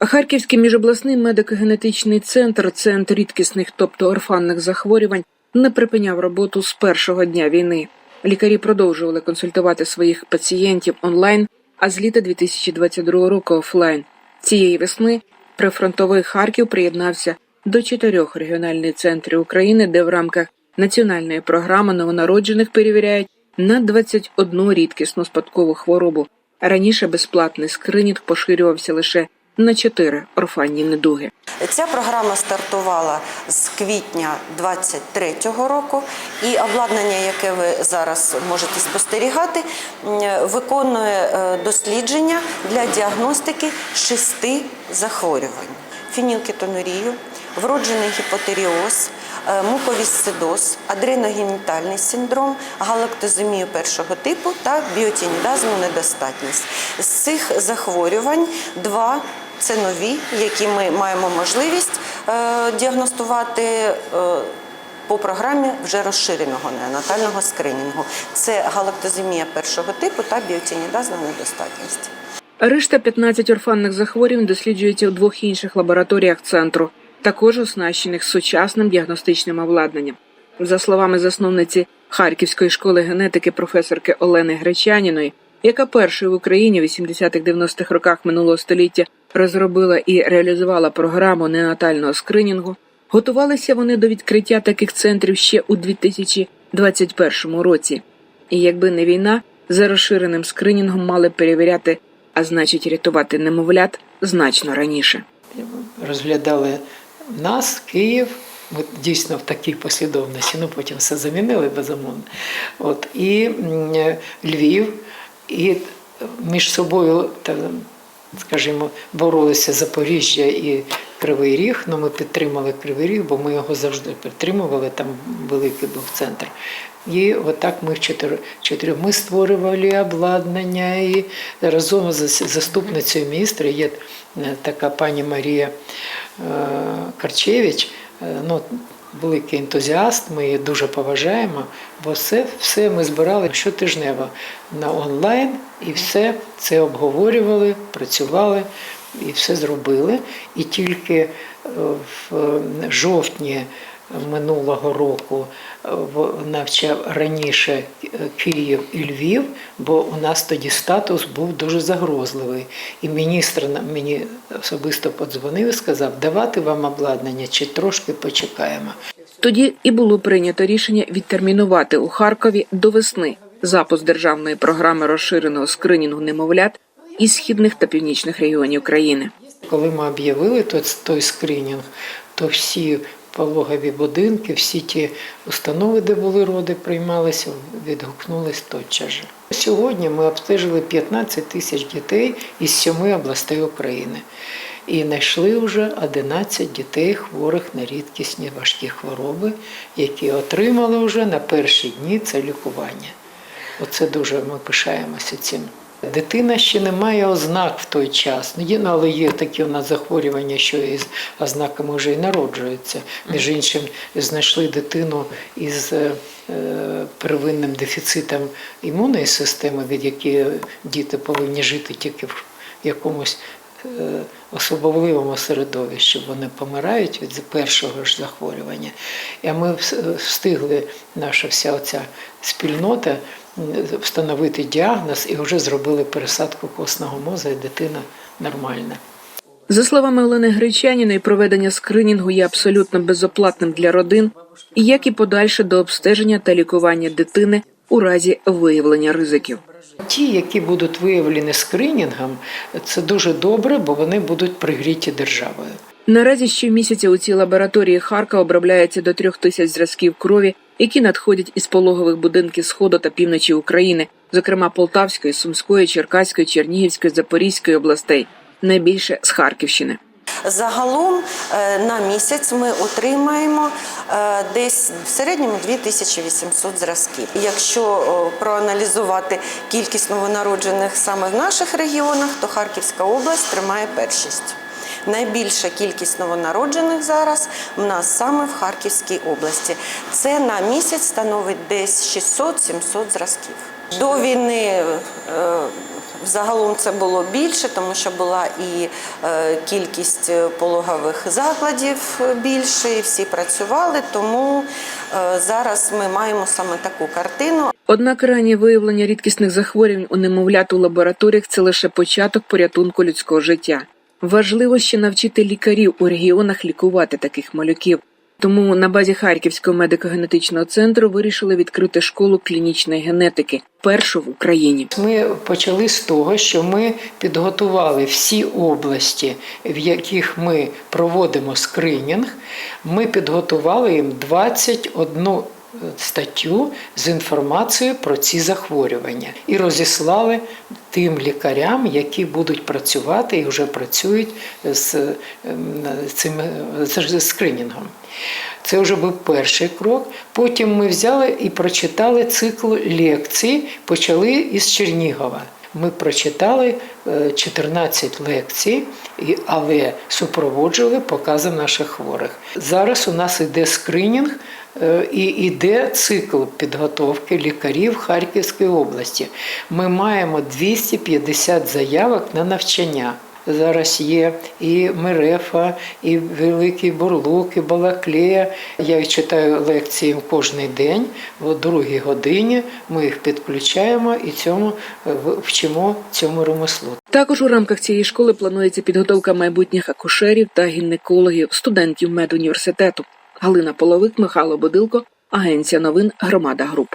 Харківський міжобласний медико-генетичний центр, центр рідкісних, тобто орфанних захворювань, не припиняв роботу з першого дня війни. Лікарі продовжували консультувати своїх пацієнтів онлайн, а з літа 2022 року офлайн. Цієї весни прифронтовий Харків приєднався до чотирьох регіональних центрів України, де в рамках національної програми новонароджених перевіряють на 21 рідкісну спадкову хворобу. Раніше безплатний скринінг поширювався лише на чотири орфанні недуги. Ця програма стартувала з квітня 23-го року, і обладнання, яке ви зараз можете спостерігати, виконує е, дослідження для діагностики шести захворювань: фінілкетонурію, вроджений гіпотеріоз, е, муковісцидоз, адреногенітальний синдром, галактоземію першого типу та біотінідазну недостатність. З цих захворювань два це нові, які ми маємо можливість е, діагностувати е, по програмі вже розширеного неонатального скринінгу. Це галактоземія першого типу та біотінідазна недостатність. Решта 15 орфанних захворювань досліджуються в двох інших лабораторіях центру, також оснащених сучасним діагностичним обладнанням. За словами засновниці Харківської школи генетики професорки Олени Гречаніної, яка першою в Україні в 80-х-90-х роках минулого століття розробила і реалізувала програму неонатального скринінгу, готувалися вони до відкриття таких центрів ще у 2021 році. І якби не війна, за розширеним скринінгом мали перевіряти, а значить рятувати немовлят значно раніше. розглядали нас, Київ. Ми дійсно в такій послідовності, ну потім все замінили безумовно. От, і Львів, і між собою, скажімо, боролися Запоріжжя і Кривий Ріг. Ну, ми підтримали Кривий Ріг, бо ми його завжди підтримували, там великий був центр. І отак ми в чотири ми створювали обладнання і разом з заступницею міністра є е, така пані Марія е, Карчевич. Е, Ну, великий ентузіаст, ми її дуже поважаємо, бо все, все ми збирали щотижнево на онлайн і все це обговорювали, працювали і все зробили. І тільки е, в жовтні минулого року е, навчав раніше е, Київ і Львів, бо у нас тоді статус був дуже загрозливий. І міністр мені особисто подзвонив і сказав, давати вам обладнання чи трошки почекаємо. Тоді і було прийнято рішення відтермінувати у Харкові до весни запуск державної програми розширеного скринінгу немовлят із східних та північних регіонів країни. Коли ми об'явили той скринінг, то всі пологові будинки, всі ті установи, де були роди, приймалися, відгукнулись тотчас же. Сьогодні ми обстежили 15 тисяч дітей із сьоми областей України. І знайшли вже 11 дітей хворих на рідкісні важкі хвороби, які отримали вже на перші дні це лікування. Оце дуже ми пишаємося цим. Дитина ще не має ознак в той час. Ну, є, ну, але є такі у нас захворювання, що із ознаками вже і народжуються. Між іншим, знайшли дитину із е, первинним дефіцитом імунної системи, від якої діти повинні жити тільки в якомусь е, особливому середовищі. Вони помирають від першого ж захворювання. І ми встигли, наша вся оця спільнота, встановити діагноз і вже зробили пересадку костного мозга, і дитина нормальна. За словами Олени Гречаніної, проведення скринінгу є абсолютно безоплатним для родин, як і подальше до обстеження та лікування дитини у разі виявлення ризиків. Ті, які будуть виявлені скринінгом, це дуже добре, бо вони будуть пригріті державою. Наразі щомісяця у цій лабораторії Харка обробляється до трьох тисяч зразків крові, які надходять із пологових будинків сходу та півночі України, зокрема Полтавської, Сумської, Черкаської, Чернігівської, Запорізької областей, найбільше з Харківщини. Загалом е, на місяць ми отримаємо е, десь в середньому 2800 зразків. Якщо проаналізувати кількість новонароджених саме в наших регіонах, то Харківська область тримає першість. Найбільша кількість новонароджених зараз в нас саме в Харківській області. Це на місяць становить десь 600-700 зразків. До війни е, Загалом це було більше, тому що була і е, кількість е, пологових закладів більше, і всі працювали. Тому зараз ми маємо саме таку картину. Однак раннє виявлення рідкісних захворювань у немовлят у лабораторіях це лише початок порятунку людського життя. Важливо ще навчити лікарів у регіонах лікувати таких малюків. Тому на базі Харківського медико-генетичного центру вирішили відкрити школу клінічної генетики, першу в Україні. Ми почали з того, що ми підготували всі області, в яких ми проводимо скринінг. Ми підготували їм 21 статтю з інформацією про ці захворювання і розіслали тим лікарям, які будуть працювати і вже працюють з ем, цим скринінгом. Це вже був перший крок. Потім ми взяли і прочитали цикл лекцій, почали із Чернігова. Ми прочитали е, 14 лекцій, але супроводжували покази наших хворих. Зараз у нас іде скринінг е, і йде цикл підготовки лікарів Харківської області. Ми маємо 250 заявок на навчання. Зараз є і Мерефа, і Великий Бурлук, і Балаклея. Я читаю лекції кожен день, о другій годині ми їх підключаємо і цьому е, вчимо цьому ремеслу. Також у рамках цієї школи планується підготовка майбутніх акушерів та гінекологів, студентів медуніверситету. Галина Половик, Михайло Бодилко, Агенція новин Громада Груп.